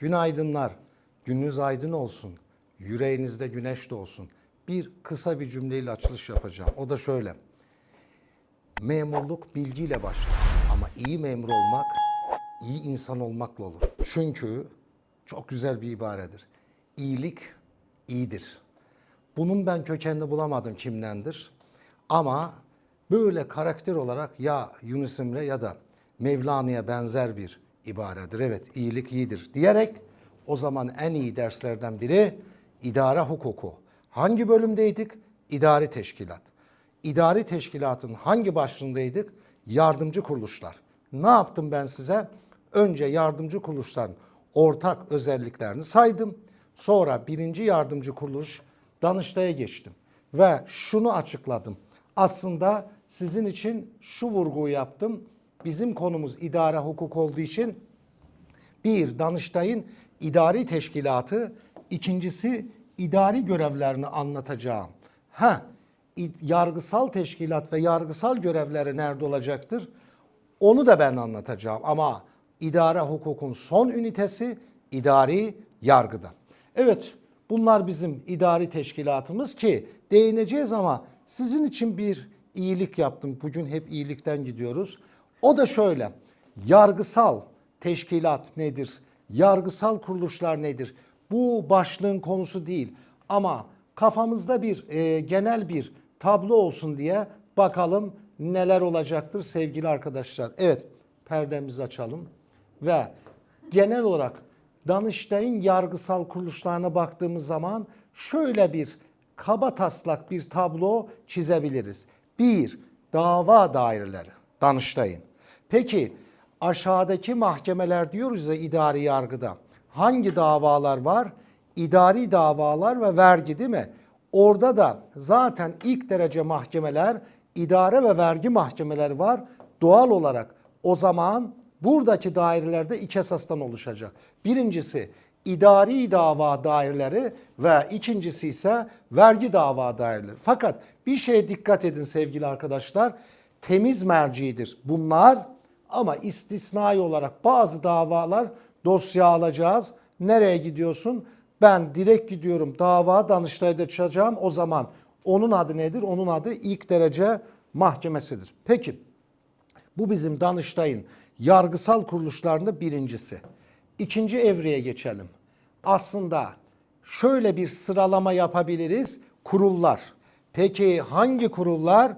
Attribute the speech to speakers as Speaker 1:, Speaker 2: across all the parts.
Speaker 1: Günaydınlar. Gününüz aydın olsun. Yüreğinizde güneş de olsun. Bir kısa bir cümleyle açılış yapacağım. O da şöyle. Memurluk bilgiyle başlar. Ama iyi memur olmak, iyi insan olmakla olur. Çünkü çok güzel bir ibaredir. İyilik iyidir. Bunun ben kökenini bulamadım kimdendir. Ama böyle karakter olarak ya Yunus Emre ya da Mevlana'ya benzer bir ibaredir. Evet iyilik iyidir diyerek o zaman en iyi derslerden biri idare hukuku. Hangi bölümdeydik? İdari teşkilat. İdari teşkilatın hangi başlığındaydık? Yardımcı kuruluşlar. Ne yaptım ben size? Önce yardımcı kuruluşların ortak özelliklerini saydım. Sonra birinci yardımcı kuruluş Danıştay'a geçtim. Ve şunu açıkladım. Aslında sizin için şu vurguyu yaptım. Bizim konumuz idare hukuk olduğu için bir, Danıştay'ın idari teşkilatı, ikincisi idari görevlerini anlatacağım. Ha, yargısal teşkilat ve yargısal görevleri nerede olacaktır? Onu da ben anlatacağım ama idare hukukun son ünitesi idari yargıda. Evet, bunlar bizim idari teşkilatımız ki değineceğiz ama sizin için bir iyilik yaptım. Bugün hep iyilikten gidiyoruz. O da şöyle. Yargısal teşkilat nedir? Yargısal kuruluşlar nedir? Bu başlığın konusu değil. Ama kafamızda bir e, genel bir tablo olsun diye bakalım neler olacaktır sevgili arkadaşlar. Evet perdemizi açalım ve genel olarak Danıştay'ın yargısal kuruluşlarına baktığımız zaman şöyle bir kaba taslak bir tablo çizebiliriz. Bir, dava daireleri Danıştay'ın. Peki aşağıdaki mahkemeler diyoruz ya idari yargıda. Hangi davalar var? İdari davalar ve vergi değil mi? Orada da zaten ilk derece mahkemeler, idare ve vergi mahkemeleri var. Doğal olarak o zaman buradaki dairelerde iki esastan oluşacak. Birincisi idari dava daireleri ve ikincisi ise vergi dava daireleri. Fakat bir şeye dikkat edin sevgili arkadaşlar. Temiz mercidir bunlar ama istisnai olarak bazı davalar dosya alacağız. Nereye gidiyorsun? Ben direkt gidiyorum dava Danıştay'da çıkacağım. O zaman onun adı nedir? Onun adı ilk derece mahkemesidir. Peki bu bizim Danıştay'ın yargısal kuruluşlarında birincisi. İkinci evreye geçelim. Aslında şöyle bir sıralama yapabiliriz. Kurullar. Peki hangi kurullar?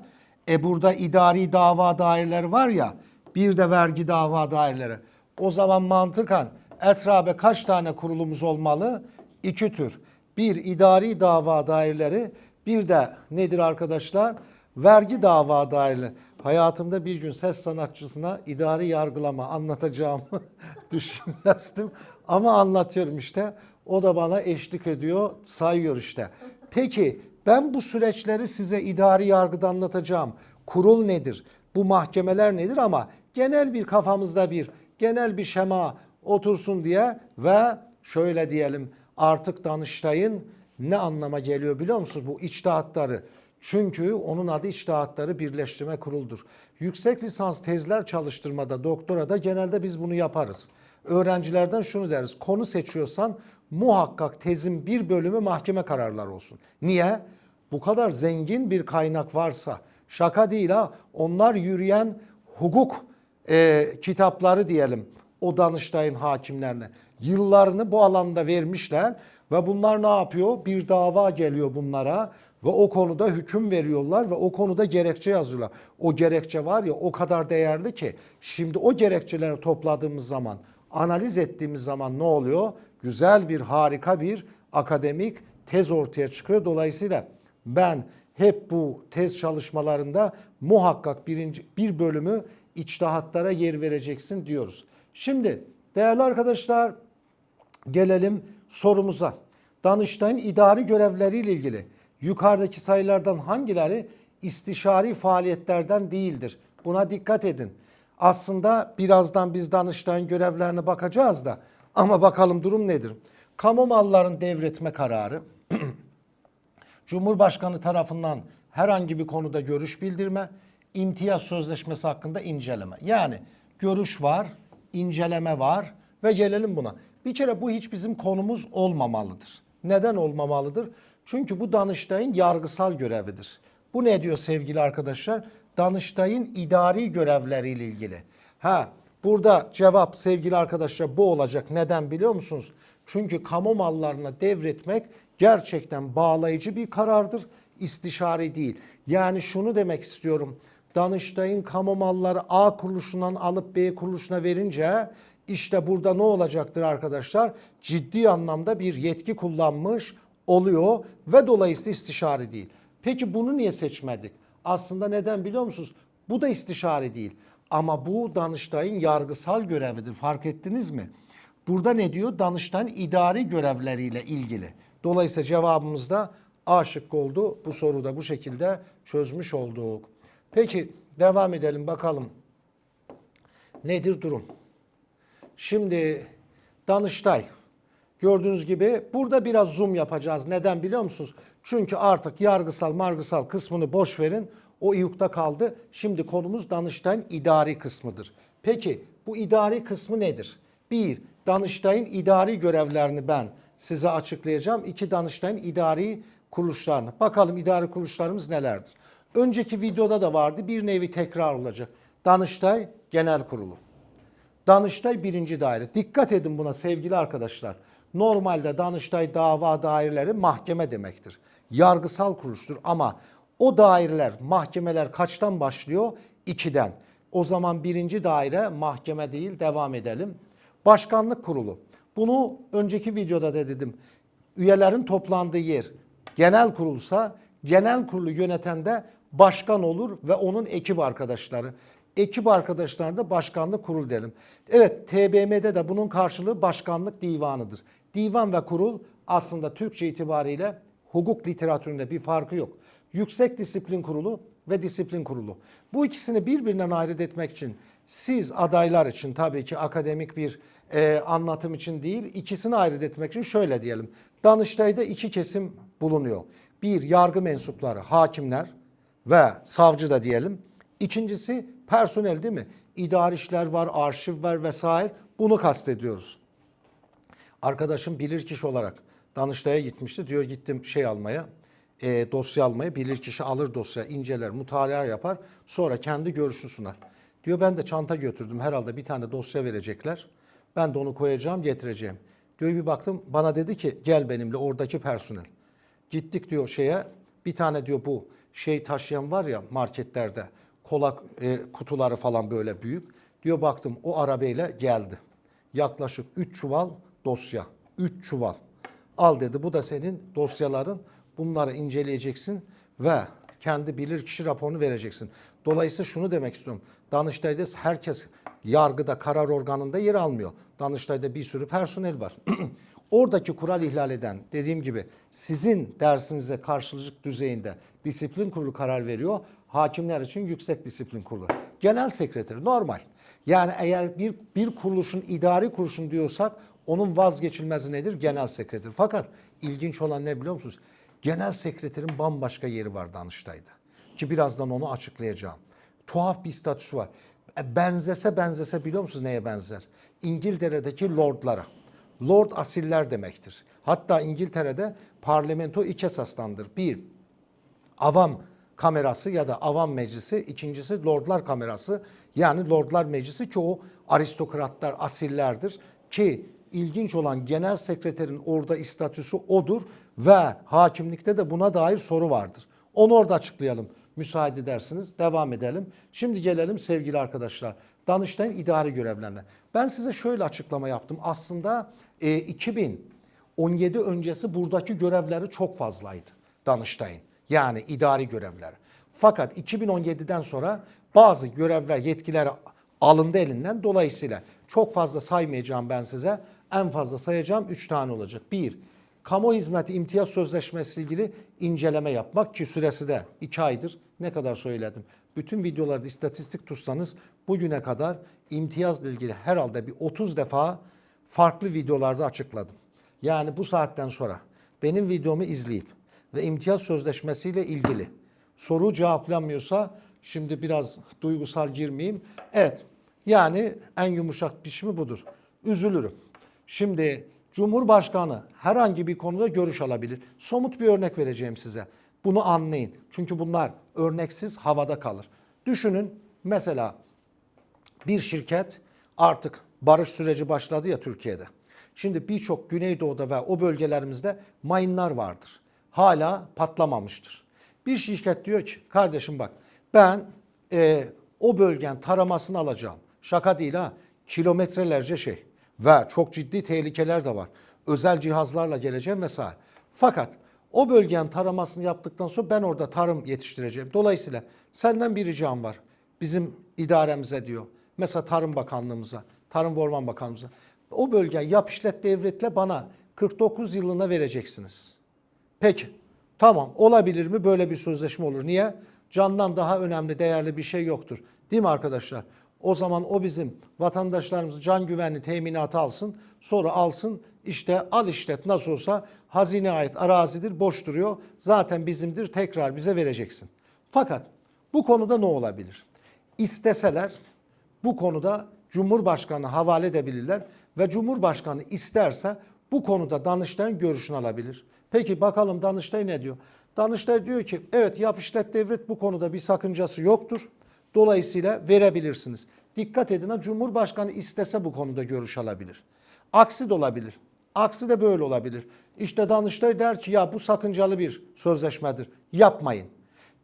Speaker 1: E burada idari dava daireleri var ya, bir de vergi dava daireleri. O zaman mantıken etrabe kaç tane kurulumuz olmalı? İki tür. Bir idari dava daireleri, bir de nedir arkadaşlar? Vergi dava daireleri. Hayatımda bir gün ses sanatçısına idari yargılama anlatacağımı düşünmezdim. Ama anlatıyorum işte. O da bana eşlik ediyor, sayıyor işte. Peki ben bu süreçleri size idari yargıda anlatacağım. Kurul nedir? Bu mahkemeler nedir? Ama genel bir kafamızda bir genel bir şema otursun diye ve şöyle diyelim artık Danıştay'ın ne anlama geliyor biliyor musunuz bu içtihatları? Çünkü onun adı içtihatları birleştirme kuruldur. Yüksek lisans tezler çalıştırmada, doktorada genelde biz bunu yaparız. Öğrencilerden şunu deriz. Konu seçiyorsan muhakkak tezin bir bölümü mahkeme kararları olsun. Niye? Bu kadar zengin bir kaynak varsa şaka değil ha. Onlar yürüyen hukuk e, kitapları diyelim o Danıştay'ın hakimlerine. Yıllarını bu alanda vermişler ve bunlar ne yapıyor? Bir dava geliyor bunlara ve o konuda hüküm veriyorlar ve o konuda gerekçe yazıyorlar. O gerekçe var ya o kadar değerli ki şimdi o gerekçeleri topladığımız zaman, analiz ettiğimiz zaman ne oluyor? Güzel bir, harika bir akademik tez ortaya çıkıyor. Dolayısıyla ben hep bu tez çalışmalarında muhakkak birinci, bir bölümü içtihatlara yer vereceksin diyoruz. Şimdi değerli arkadaşlar gelelim sorumuza. Danıştay'ın idari görevleriyle ilgili yukarıdaki sayılardan hangileri istişari faaliyetlerden değildir? Buna dikkat edin. Aslında birazdan biz Danıştay'ın görevlerine bakacağız da ama bakalım durum nedir? Kamu malların devretme kararı, Cumhurbaşkanı tarafından herhangi bir konuda görüş bildirme, imtiyaz sözleşmesi hakkında inceleme. Yani görüş var, inceleme var ve gelelim buna. Bir kere bu hiç bizim konumuz olmamalıdır. Neden olmamalıdır? Çünkü bu Danıştay'ın yargısal görevidir. Bu ne diyor sevgili arkadaşlar? Danıştay'ın idari görevleriyle ilgili. Ha burada cevap sevgili arkadaşlar bu olacak. Neden biliyor musunuz? Çünkü kamu mallarına devretmek gerçekten bağlayıcı bir karardır. İstişare değil. Yani şunu demek istiyorum. Danıştay'ın kamu malları A kuruluşundan alıp B kuruluşuna verince işte burada ne olacaktır arkadaşlar? Ciddi anlamda bir yetki kullanmış oluyor ve dolayısıyla istişare değil. Peki bunu niye seçmedik? Aslında neden biliyor musunuz? Bu da istişare değil. Ama bu Danıştay'ın yargısal görevidir. Fark ettiniz mi? Burada ne diyor? Danıştay'ın idari görevleriyle ilgili. Dolayısıyla cevabımız da A şıkkı oldu. Bu soruda bu şekilde çözmüş olduk. Peki devam edelim bakalım. Nedir durum? Şimdi Danıştay gördüğünüz gibi burada biraz zoom yapacağız. Neden biliyor musunuz? Çünkü artık yargısal margısal kısmını boş verin. O iyukta kaldı. Şimdi konumuz Danıştay'ın idari kısmıdır. Peki bu idari kısmı nedir? Bir, Danıştay'ın idari görevlerini ben size açıklayacağım. İki, Danıştay'ın idari kuruluşlarını. Bakalım idari kuruluşlarımız nelerdir? Önceki videoda da vardı. Bir nevi tekrar olacak. Danıştay Genel Kurulu. Danıştay birinci daire. Dikkat edin buna sevgili arkadaşlar. Normalde Danıştay dava daireleri mahkeme demektir. Yargısal kuruluştur ama o daireler, mahkemeler kaçtan başlıyor? İkiden. O zaman birinci daire mahkeme değil devam edelim. Başkanlık kurulu. Bunu önceki videoda da dedim. Üyelerin toplandığı yer genel kurulsa genel kurulu yöneten de başkan olur ve onun ekip arkadaşları. Ekip arkadaşlarına da başkanlık kurul derim. Evet TBMM'de de bunun karşılığı başkanlık divanıdır. Divan ve kurul aslında Türkçe itibariyle hukuk literatüründe bir farkı yok. Yüksek Disiplin Kurulu ve Disiplin Kurulu. Bu ikisini birbirinden ayırt etmek için siz adaylar için tabii ki akademik bir e, anlatım için değil, ikisini ayırt etmek için şöyle diyelim. Danıştay'da iki kesim bulunuyor. Bir yargı mensupları, hakimler ve savcı da diyelim. İkincisi personel değil mi? İdari işler var, arşiv var vesaire. Bunu kastediyoruz. Arkadaşım bilirkişi olarak Danıştay'a gitmişti. Diyor gittim şey almaya, e, dosya almaya. Bilirkişi alır dosya, inceler, mutalaa yapar. Sonra kendi görüşünü sunar. Diyor ben de çanta götürdüm. Herhalde bir tane dosya verecekler. Ben de onu koyacağım, getireceğim. Diyor bir baktım bana dedi ki gel benimle oradaki personel. Gittik diyor şeye bir tane diyor bu şey taşıyan var ya marketlerde kola e, kutuları falan böyle büyük. Diyor baktım o arabayla geldi. Yaklaşık 3 çuval dosya. 3 çuval. Al dedi bu da senin dosyaların. Bunları inceleyeceksin ve kendi bilirkişi raporunu vereceksin. Dolayısıyla şunu demek istiyorum. Danıştay'da herkes yargıda karar organında yer almıyor. Danıştay'da bir sürü personel var. Oradaki kural ihlal eden dediğim gibi sizin dersinize karşılık düzeyinde disiplin kurulu karar veriyor. Hakimler için yüksek disiplin kurulu. Genel sekreteri normal. Yani eğer bir, bir kuruluşun idari kuruluşun diyorsak onun vazgeçilmezi nedir? Genel sekreter. Fakat ilginç olan ne biliyor musunuz? Genel sekreterin bambaşka yeri var Danıştay'da. Ki birazdan onu açıklayacağım. Tuhaf bir statüsü var. E, Benzese benzese biliyor musunuz neye benzer? İngiltere'deki lordlara. Lord asiller demektir. Hatta İngiltere'de parlamento iki esaslandır. Bir, avam kamerası ya da avam meclisi, ikincisi lordlar kamerası. Yani lordlar meclisi çoğu aristokratlar, asillerdir ki ilginç olan genel sekreterin orada istatüsü odur ve hakimlikte de buna dair soru vardır. Onu orada açıklayalım. Müsaade edersiniz. Devam edelim. Şimdi gelelim sevgili arkadaşlar. Danıştay'ın idari görevlerine. Ben size şöyle açıklama yaptım. Aslında e, 2017 öncesi buradaki görevleri çok fazlaydı Danıştay'ın. Yani idari görevler. Fakat 2017'den sonra bazı görev ve yetkiler alındı elinden. Dolayısıyla çok fazla saymayacağım ben size. En fazla sayacağım 3 tane olacak. 1. Kamu hizmeti imtiyaz sözleşmesi ilgili inceleme yapmak ki süresi de 2 aydır. Ne kadar söyledim. Bütün videolarda istatistik tutsanız bugüne kadar imtiyazla ilgili herhalde bir 30 defa farklı videolarda açıkladım. Yani bu saatten sonra benim videomu izleyip ve imtiyaz sözleşmesiyle ilgili soru cevaplanmıyorsa şimdi biraz duygusal girmeyeyim. Evet yani en yumuşak biçimi budur. Üzülürüm. Şimdi Cumhurbaşkanı herhangi bir konuda görüş alabilir. Somut bir örnek vereceğim size. Bunu anlayın. Çünkü bunlar örneksiz havada kalır. Düşünün mesela bir şirket artık barış süreci başladı ya Türkiye'de. Şimdi birçok Güneydoğu'da ve o bölgelerimizde mayınlar vardır. Hala patlamamıştır. Bir şirket diyor ki kardeşim bak ben e, o bölgen taramasını alacağım. Şaka değil ha. Kilometrelerce şey. Ve çok ciddi tehlikeler de var. Özel cihazlarla geleceğim vesaire. Fakat o bölgenin taramasını yaptıktan sonra ben orada tarım yetiştireceğim. Dolayısıyla senden bir ricam var. Bizim idaremize diyor. Mesela Tarım Bakanlığımıza, Tarım ve Orman Bakanlığımıza. O bölge yap işlet devletle bana 49 yılına vereceksiniz. Peki. Tamam olabilir mi? Böyle bir sözleşme olur. Niye? Candan daha önemli, değerli bir şey yoktur. Değil mi arkadaşlar? O zaman o bizim vatandaşlarımız can güvenli teminatı alsın. Sonra alsın işte al işlet nasıl olsa hazine ait arazidir boş duruyor. Zaten bizimdir tekrar bize vereceksin. Fakat bu konuda ne olabilir? İsteseler bu konuda Cumhurbaşkanı havale edebilirler ve Cumhurbaşkanı isterse bu konuda Danıştay'ın görüşünü alabilir. Peki bakalım Danıştay ne diyor? Danıştay diyor ki evet yap işlet devlet bu konuda bir sakıncası yoktur. Dolayısıyla verebilirsiniz. Dikkat edin ha Cumhurbaşkanı istese bu konuda görüş alabilir. Aksi de olabilir. Aksi de böyle olabilir. İşte Danıştay der ki ya bu sakıncalı bir sözleşmedir. Yapmayın.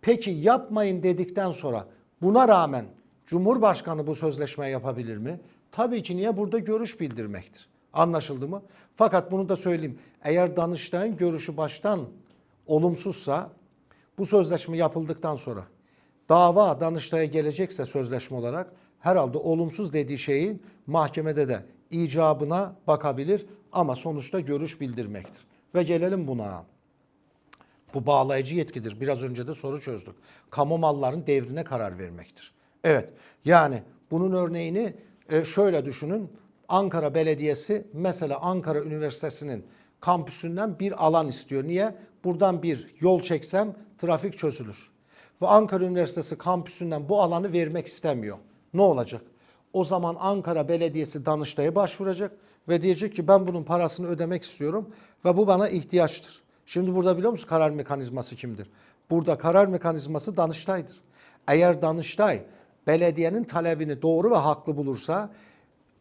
Speaker 1: Peki yapmayın dedikten sonra buna rağmen Cumhurbaşkanı bu sözleşmeyi yapabilir mi? Tabii ki niye? Burada görüş bildirmektir. Anlaşıldı mı? Fakat bunu da söyleyeyim. Eğer Danıştay'ın görüşü baştan olumsuzsa bu sözleşme yapıldıktan sonra dava Danıştay'a gelecekse sözleşme olarak herhalde olumsuz dediği şeyin mahkemede de icabına bakabilir ama sonuçta görüş bildirmektir. Ve gelelim buna. Bu bağlayıcı yetkidir. Biraz önce de soru çözdük. Kamu malların devrine karar vermektir. Evet yani bunun örneğini e, şöyle düşünün. Ankara Belediyesi mesela Ankara Üniversitesi'nin kampüsünden bir alan istiyor. Niye? Buradan bir yol çeksem trafik çözülür. Ve Ankara Üniversitesi kampüsünden bu alanı vermek istemiyor. Ne olacak? O zaman Ankara Belediyesi Danıştay'a başvuracak ve diyecek ki ben bunun parasını ödemek istiyorum ve bu bana ihtiyaçtır. Şimdi burada biliyor musun karar mekanizması kimdir? Burada karar mekanizması Danıştay'dır. Eğer Danıştay belediyenin talebini doğru ve haklı bulursa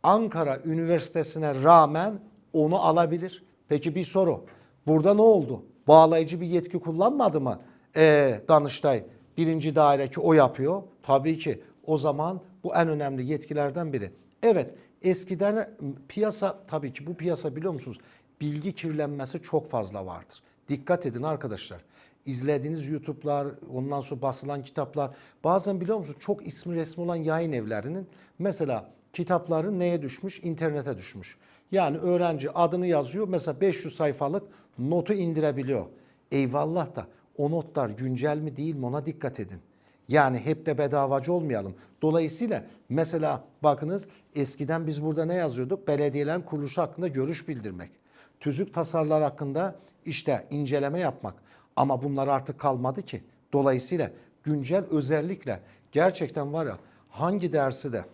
Speaker 1: Ankara Üniversitesi'ne rağmen onu alabilir. Peki bir soru. Burada ne oldu? Bağlayıcı bir yetki kullanmadı mı? Ee, Danıştay birinci daire ki o yapıyor. Tabii ki o zaman bu en önemli yetkilerden biri. Evet eskiden piyasa tabii ki bu piyasa biliyor musunuz? Bilgi kirlenmesi çok fazla vardır. Dikkat edin arkadaşlar. İzlediğiniz YouTube'lar, ondan sonra basılan kitaplar. Bazen biliyor musunuz çok ismi resmi olan yayın evlerinin mesela kitapları neye düşmüş? İnternete düşmüş. Yani öğrenci adını yazıyor. Mesela 500 sayfalık notu indirebiliyor. Eyvallah da o notlar güncel mi değil mi ona dikkat edin. Yani hep de bedavacı olmayalım. Dolayısıyla mesela bakınız eskiden biz burada ne yazıyorduk? Belediyelerin kuruluşu hakkında görüş bildirmek. Tüzük tasarılar hakkında işte inceleme yapmak. Ama bunlar artık kalmadı ki. Dolayısıyla güncel özellikle gerçekten var ya hangi dersi de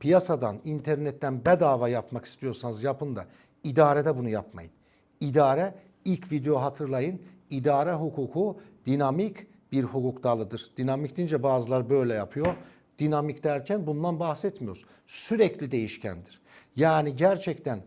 Speaker 1: piyasadan, internetten bedava yapmak istiyorsanız yapın da idarede bunu yapmayın. İdare ilk video hatırlayın. İdare hukuku dinamik bir hukuk dalıdır. Dinamik deyince bazılar böyle yapıyor. Dinamik derken bundan bahsetmiyoruz. Sürekli değişkendir. Yani gerçekten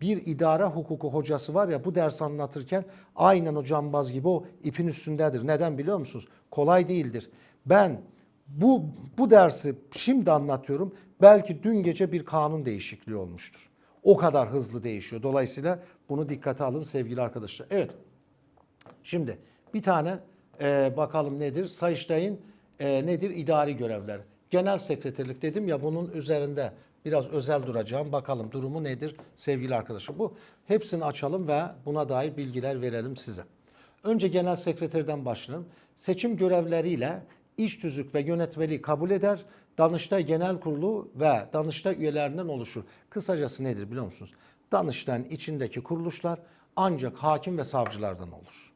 Speaker 1: bir idare hukuku hocası var ya bu ders anlatırken aynen o cambaz gibi o ipin üstündedir. Neden biliyor musunuz? Kolay değildir. Ben bu bu dersi şimdi anlatıyorum. Belki dün gece bir kanun değişikliği olmuştur. O kadar hızlı değişiyor. Dolayısıyla bunu dikkate alın sevgili arkadaşlar. Evet. Şimdi bir tane e, bakalım nedir? Sayıştay'ın e, nedir? İdari görevler. Genel sekreterlik dedim ya bunun üzerinde biraz özel duracağım. Bakalım durumu nedir sevgili arkadaşlar. Bu hepsini açalım ve buna dair bilgiler verelim size. Önce genel sekreterden başlayalım. Seçim görevleriyle iş tüzük ve yönetmeliği kabul eder. Danıştay Genel Kurulu ve Danıştay üyelerinden oluşur. Kısacası nedir biliyor musunuz? Danıştay'ın içindeki kuruluşlar ancak hakim ve savcılardan olur.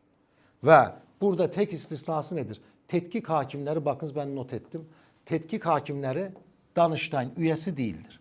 Speaker 1: Ve burada tek istisnası nedir? Tetkik hakimleri bakınız ben not ettim. Tetkik hakimleri Danıştay'ın üyesi değildir.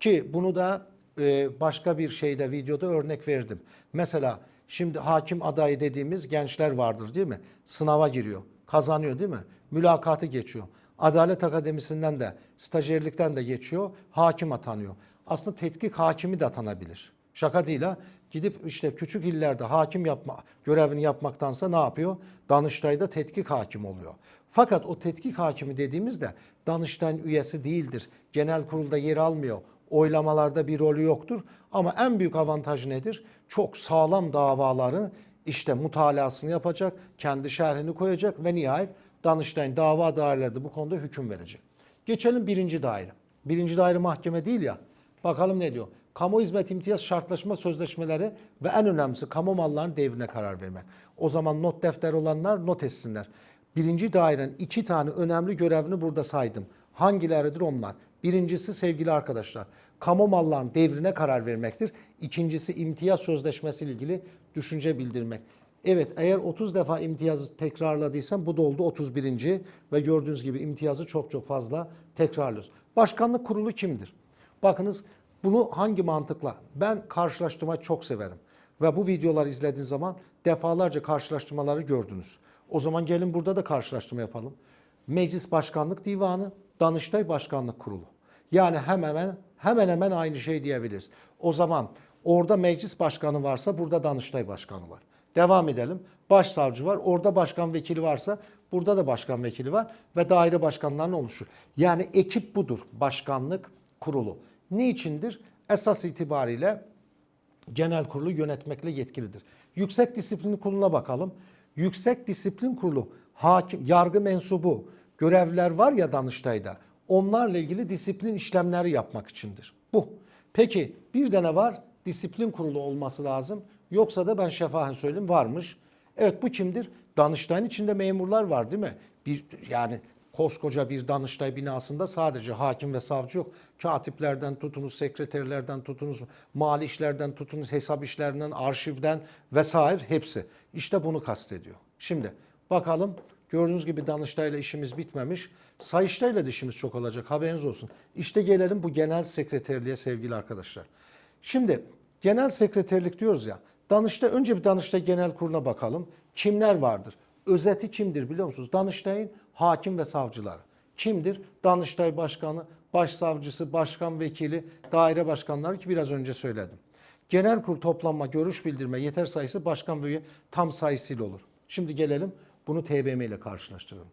Speaker 1: Ki bunu da e, başka bir şeyde videoda örnek verdim. Mesela şimdi hakim adayı dediğimiz gençler vardır değil mi? Sınava giriyor, kazanıyor değil mi? Mülakatı geçiyor. Adalet Akademisi'nden de, stajyerlikten de geçiyor, hakim atanıyor. Aslında tetkik hakimi de atanabilir. Şaka değil ha. Gidip işte küçük illerde hakim yapma görevini yapmaktansa ne yapıyor? Danıştay'da tetkik hakim oluyor. Fakat o tetkik hakimi dediğimizde Danıştay'ın üyesi değildir. Genel kurulda yer almıyor. Oylamalarda bir rolü yoktur. Ama en büyük avantajı nedir? Çok sağlam davaları işte mutalasını yapacak, kendi şerhini koyacak ve nihayet Danıştay'ın dava daireleri bu konuda hüküm verecek. Geçelim birinci daire. Birinci daire mahkeme değil ya. Bakalım ne diyor? Kamu hizmet imtiyaz şartlaşma sözleşmeleri ve en önemlisi kamu mallarının devrine karar vermek. O zaman not defteri olanlar not etsinler. Birinci dairenin iki tane önemli görevini burada saydım. Hangileridir onlar? Birincisi sevgili arkadaşlar, kamu mallarının devrine karar vermektir. İkincisi imtiyaz sözleşmesi ile ilgili düşünce bildirmek. Evet eğer 30 defa imtiyazı tekrarladıysam bu da oldu 31. ve gördüğünüz gibi imtiyazı çok çok fazla tekrarlıyoruz. Başkanlık kurulu kimdir? Bakınız bunu hangi mantıkla? Ben karşılaştırmayı çok severim. Ve bu videoları izlediğiniz zaman defalarca karşılaştırmaları gördünüz. O zaman gelin burada da karşılaştırma yapalım. Meclis Başkanlık Divanı, Danıştay Başkanlık Kurulu. Yani hemen hemen hemen hemen aynı şey diyebiliriz. O zaman orada meclis başkanı varsa burada Danıştay Başkanı var. Devam edelim. Başsavcı var. Orada başkan vekili varsa burada da başkan vekili var ve daire başkanlarının oluşur. Yani ekip budur. Başkanlık kurulu. Niçindir? Esas itibariyle genel kurulu yönetmekle yetkilidir. Yüksek Disiplin Kurulu'na bakalım. Yüksek Disiplin Kurulu hakim, yargı mensubu görevler var ya Danıştay'da. Onlarla ilgili disiplin işlemleri yapmak içindir. Bu. Peki bir de var? Disiplin kurulu olması lazım. Yoksa da ben şefahen söyleyeyim varmış. Evet bu kimdir? Danıştay'ın içinde memurlar var değil mi? Bir yani koskoca bir Danıştay binasında sadece hakim ve savcı yok. Katiplerden tutunuz, sekreterlerden tutunuz, mali işlerden tutunuz, hesap işlerinden, arşivden vesaire hepsi. İşte bunu kastediyor. Şimdi bakalım gördüğünüz gibi Danıştay'la işimiz bitmemiş. Sayıştay'la da işimiz çok olacak haberiniz olsun. İşte gelelim bu genel sekreterliğe sevgili arkadaşlar. Şimdi genel sekreterlik diyoruz ya. Danıştay önce bir Danıştay Genel Kurulu'na bakalım. Kimler vardır? Özeti kimdir biliyor musunuz? Danıştay'ın hakim ve savcıları. Kimdir? Danıştay Başkanı, Başsavcısı, Başkan Vekili, daire başkanları ki biraz önce söyledim. Genel kurul toplanma, görüş bildirme, yeter sayısı başkan ve tam sayısıyla olur. Şimdi gelelim bunu TBM ile karşılaştıralım.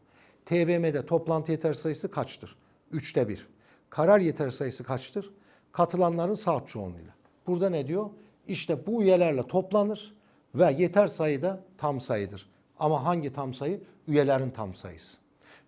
Speaker 1: TBM'de toplantı yeter sayısı kaçtır? Üçte bir. Karar yeter sayısı kaçtır? Katılanların saat çoğunluğuyla. Burada ne diyor? İşte bu üyelerle toplanır ve yeter sayıda tam sayıdır. Ama hangi tam sayı? Üyelerin tam sayısı.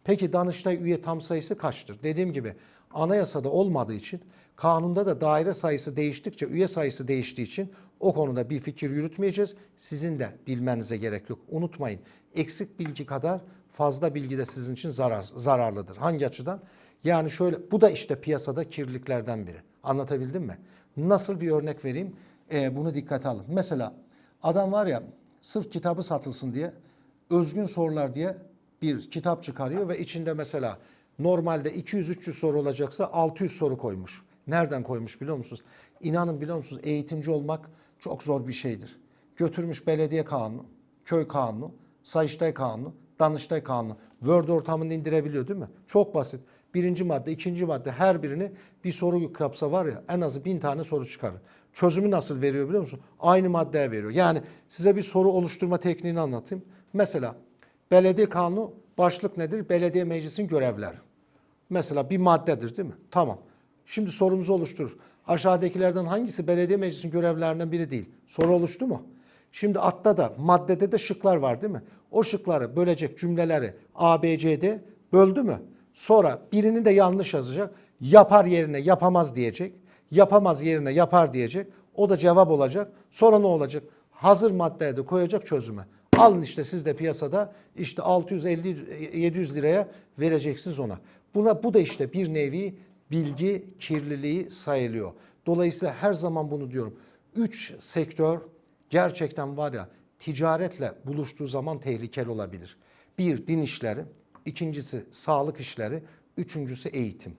Speaker 1: Peki Danıştay üye tam sayısı kaçtır? Dediğim gibi anayasada olmadığı için kanunda da daire sayısı değiştikçe üye sayısı değiştiği için o konuda bir fikir yürütmeyeceğiz. Sizin de bilmenize gerek yok. Unutmayın eksik bilgi kadar fazla bilgi de sizin için zarar, zararlıdır. Hangi açıdan? Yani şöyle bu da işte piyasada kirliliklerden biri. Anlatabildim mi? Nasıl bir örnek vereyim? Ee, bunu dikkate alın. Mesela adam var ya sırf kitabı satılsın diye özgün sorular diye bir kitap çıkarıyor ve içinde mesela normalde 200-300 soru olacaksa 600 soru koymuş. Nereden koymuş biliyor musunuz? İnanın biliyor musunuz eğitimci olmak çok zor bir şeydir. Götürmüş belediye kanunu, köy kanunu, Sayıştay kanunu, Danıştay kanunu. Word ortamında indirebiliyor değil mi? Çok basit. Birinci madde, ikinci madde her birini bir soru kapsa var ya en azı bin tane soru çıkarır. Çözümü nasıl veriyor biliyor musun? Aynı maddeye veriyor. Yani size bir soru oluşturma tekniğini anlatayım. Mesela belediye kanunu başlık nedir? Belediye meclisin görevleri. Mesela bir maddedir değil mi? Tamam. Şimdi sorumuzu oluşturur. Aşağıdakilerden hangisi belediye meclisinin görevlerinden biri değil? Soru oluştu mu? Şimdi atta da maddede de şıklar var değil mi? O şıkları bölecek cümleleri A, B, C'de böldü mü? Sonra birini de yanlış yazacak. Yapar yerine yapamaz diyecek. Yapamaz yerine yapar diyecek. O da cevap olacak. Sonra ne olacak? Hazır maddeye de koyacak çözüme. Alın işte siz de piyasada işte 650-700 liraya vereceksiniz ona. Buna bu da işte bir nevi bilgi kirliliği sayılıyor. Dolayısıyla her zaman bunu diyorum. Üç sektör gerçekten var ya ticaretle buluştuğu zaman tehlikeli olabilir. Bir din işleri, ikincisi sağlık işleri, üçüncüsü eğitim.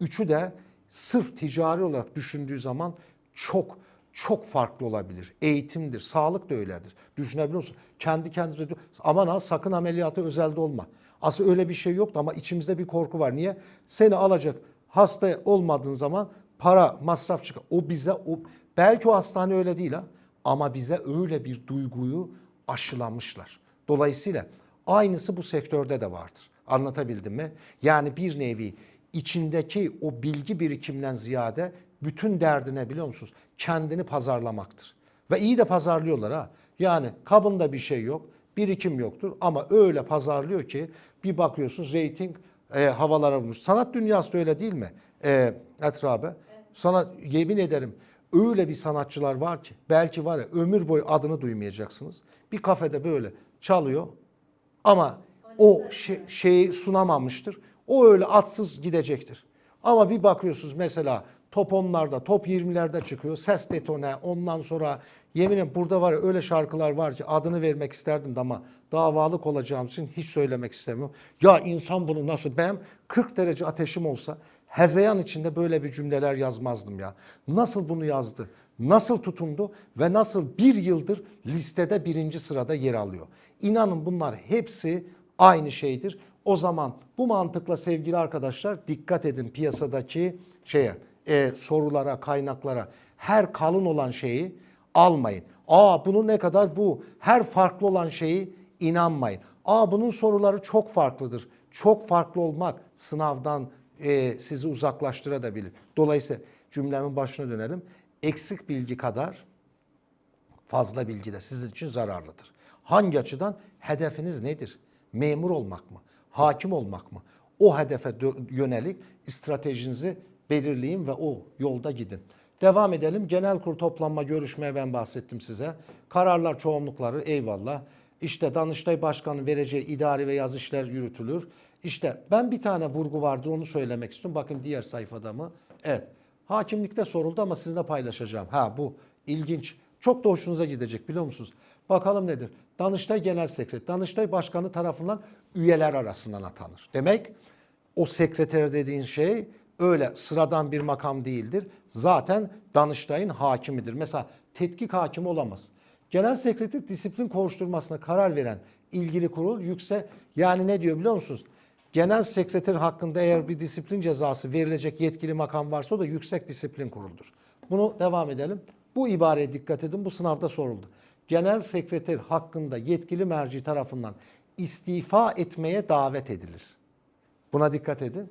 Speaker 1: Üçü de sırf ticari olarak düşündüğü zaman çok çok farklı olabilir. Eğitimdir, sağlık da öyledir. Düşünebiliyor musun? Kendi kendine diyor, aman ha sakın ameliyatı özelde olma. Aslında öyle bir şey yoktu ama içimizde bir korku var. Niye? Seni alacak hasta olmadığın zaman para, masraf çıkar. O bize o belki o hastane öyle değil ha ama bize öyle bir duyguyu aşılamışlar. Dolayısıyla aynısı bu sektörde de vardır. Anlatabildim mi? Yani bir nevi içindeki o bilgi birikiminden ziyade bütün derdine biliyor musunuz? Kendini pazarlamaktır. Ve iyi de pazarlıyorlar ha. Yani kabında bir şey yok, birikim yoktur ama öyle pazarlıyor ki bir bakıyorsun reyting e, havalara vurmuş. Sanat dünyası da öyle değil mi? E, Etra abi. Sana yemin ederim öyle bir sanatçılar var ki belki var ya ömür boyu adını duymayacaksınız. Bir kafede böyle çalıyor ama o şey, şeyi sunamamıştır. O öyle atsız gidecektir. Ama bir bakıyorsunuz mesela top 10'larda, top 20'lerde çıkıyor. Ses detone, ondan sonra yeminim burada var ya öyle şarkılar var ki adını vermek isterdim de ama davalık olacağım için hiç söylemek istemiyorum. Ya insan bunu nasıl ben 40 derece ateşim olsa hezeyan içinde böyle bir cümleler yazmazdım ya. Nasıl bunu yazdı? Nasıl tutundu ve nasıl bir yıldır listede birinci sırada yer alıyor? İnanın bunlar hepsi aynı şeydir. O zaman bu mantıkla sevgili arkadaşlar dikkat edin piyasadaki şeye, e, sorulara, kaynaklara. Her kalın olan şeyi almayın. Aa bunun ne kadar bu? Her farklı olan şeyi inanmayın. Aa bunun soruları çok farklıdır. Çok farklı olmak sınavdan e, sizi uzaklaştırabilir. Dolayısıyla cümlemin başına dönelim. Eksik bilgi kadar fazla bilgi de sizin için zararlıdır. Hangi açıdan? Hedefiniz nedir? Memur olmak mı? Hakim olmak mı? O hedefe yönelik stratejinizi belirleyin ve o yolda gidin. Devam edelim. Genel kur toplanma görüşmeye ben bahsettim size. Kararlar çoğunlukları eyvallah. İşte Danıştay Başkanı vereceği idari ve yaz işler yürütülür. İşte ben bir tane vurgu vardı onu söylemek istiyorum. Bakın diğer sayfada mı? Evet. Hakimlikte soruldu ama sizinle paylaşacağım. Ha bu ilginç. Çok da hoşunuza gidecek biliyor musunuz? Bakalım nedir? Danıştay Genel Sekreter, Danıştay Başkanı tarafından üyeler arasından atanır. Demek o sekreter dediğin şey öyle sıradan bir makam değildir. Zaten Danıştay'ın hakimidir. Mesela tetkik hakimi olamaz. Genel sekreter disiplin kovuşturmasına karar veren ilgili kurul yüksek yani ne diyor biliyor musunuz? Genel sekreter hakkında eğer bir disiplin cezası verilecek yetkili makam varsa o da yüksek disiplin kuruludur. Bunu devam edelim. Bu ibareye dikkat edin. Bu sınavda soruldu. Genel sekreter hakkında yetkili merci tarafından istifa etmeye davet edilir. Buna dikkat edin.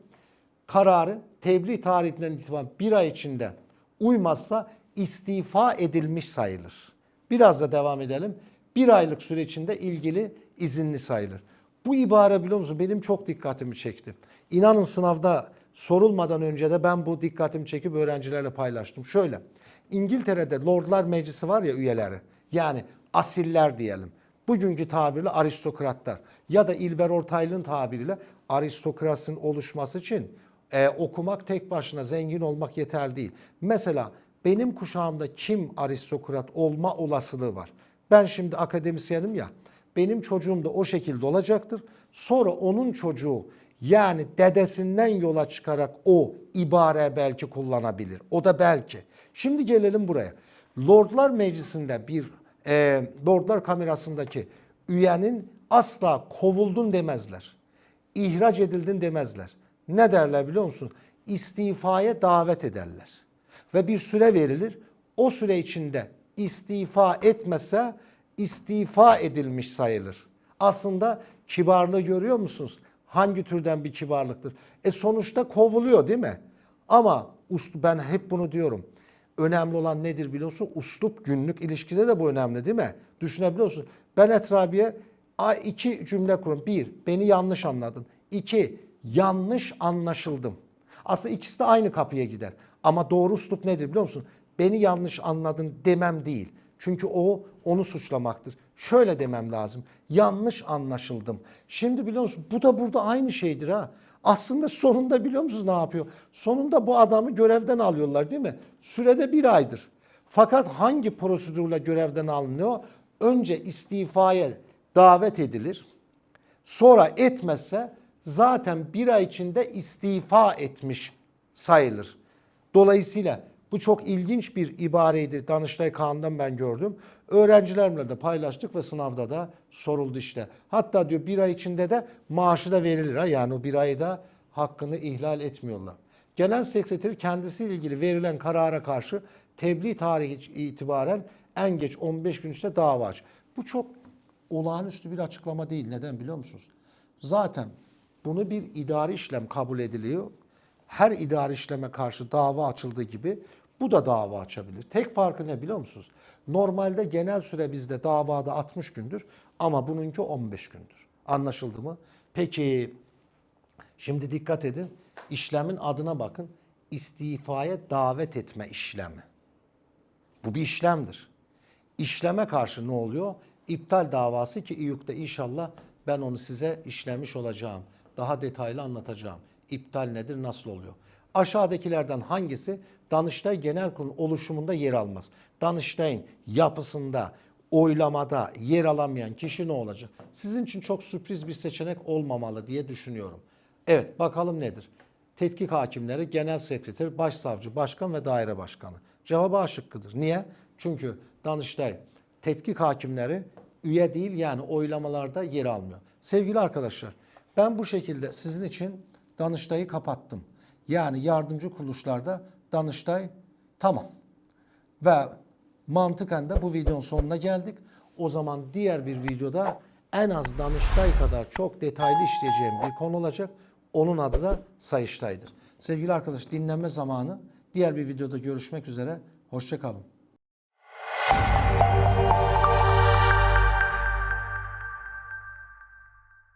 Speaker 1: Kararı tebliğ tarihinden itibaren bir ay içinde uymazsa istifa edilmiş sayılır. Biraz da devam edelim. Bir aylık süre içinde ilgili izinli sayılır. Bu ibare biliyor musun benim çok dikkatimi çekti. İnanın sınavda sorulmadan önce de ben bu dikkatimi çekip öğrencilerle paylaştım. Şöyle İngiltere'de Lordlar Meclisi var ya üyeleri yani asiller diyelim. Bugünkü tabirle aristokratlar ya da İlber Ortaylı'nın tabiriyle aristokrasinin oluşması için e, okumak tek başına zengin olmak yeterli değil. Mesela benim kuşağımda kim aristokrat olma olasılığı var? Ben şimdi akademisyenim ya. Benim çocuğum da o şekilde olacaktır. Sonra onun çocuğu yani dedesinden yola çıkarak o ibare belki kullanabilir. O da belki. Şimdi gelelim buraya. Lordlar Meclisi'nde bir e, Lordlar kamerasındaki üyenin asla kovuldun demezler. İhraç edildin demezler. Ne derler biliyor musun? İstifaya davet ederler. Ve bir süre verilir. O süre içinde istifa etmese istifa edilmiş sayılır. Aslında kibarlığı görüyor musunuz? Hangi türden bir kibarlıktır? E sonuçta kovuluyor değil mi? Ama ben hep bunu diyorum. Önemli olan nedir biliyorsun? Uslup günlük ilişkide de bu önemli değil mi? Düşünebiliyor musun? Ben Etrabi'ye iki cümle kurum. Bir, beni yanlış anladın. İki, yanlış anlaşıldım. Aslında ikisi de aynı kapıya gider. Ama doğru uslup nedir biliyor musun? Beni yanlış anladın demem değil. Çünkü o onu suçlamaktır. Şöyle demem lazım. Yanlış anlaşıldım. Şimdi biliyor musun? Bu da burada aynı şeydir ha. Aslında sonunda biliyor musunuz ne yapıyor? Sonunda bu adamı görevden alıyorlar değil mi? Sürede bir aydır. Fakat hangi prosedürle görevden alınıyor? Önce istifaya davet edilir. Sonra etmezse zaten bir ay içinde istifa etmiş sayılır. Dolayısıyla Bu çok ilginç bir ibareydi. Danıştay Kaan'dan ben gördüm. Öğrencilerimle de paylaştık ve sınavda da soruldu işte. Hatta diyor bir ay içinde de maaşı da verilir. ha. Yani o bir ayda hakkını ihlal etmiyorlar. Genel sekreteri kendisiyle ilgili verilen karara karşı tebliğ tarihi itibaren en geç 15 gün içinde dava aç. Bu çok olağanüstü bir açıklama değil. Neden biliyor musunuz? Zaten bunu bir idari işlem kabul ediliyor. Her idari işleme karşı dava açıldığı gibi bu da dava açabilir. Tek farkı ne biliyor musunuz? Normalde genel süre bizde davada 60 gündür ama bununki 15 gündür. Anlaşıldı mı? Peki Şimdi dikkat edin. İşlemin adına bakın. İstifaya davet etme işlemi. Bu bir işlemdir. İşleme karşı ne oluyor? İptal davası ki İYUK'ta inşallah ben onu size işlemiş olacağım. Daha detaylı anlatacağım. İptal nedir, nasıl oluyor? Aşağıdakilerden hangisi Danıştay Genel Kurulu oluşumunda yer almaz? Danıştay'ın yapısında, oylamada yer alamayan kişi ne olacak? Sizin için çok sürpriz bir seçenek olmamalı diye düşünüyorum. Evet bakalım nedir? Tetkik hakimleri, genel sekreter, başsavcı, başkan ve daire başkanı. Cevabı A şıkkıdır. Niye? Çünkü Danıştay tetkik hakimleri üye değil yani oylamalarda yer almıyor. Sevgili arkadaşlar ben bu şekilde sizin için Danıştay'ı kapattım. Yani yardımcı kuruluşlarda Danıştay tamam. Ve mantıken de bu videonun sonuna geldik. O zaman diğer bir videoda en az Danıştay kadar çok detaylı işleyeceğim bir konu olacak. Onun adı da Sayıştay'dır. Sevgili arkadaş dinlenme zamanı. Diğer bir videoda görüşmek üzere. Hoşçakalın.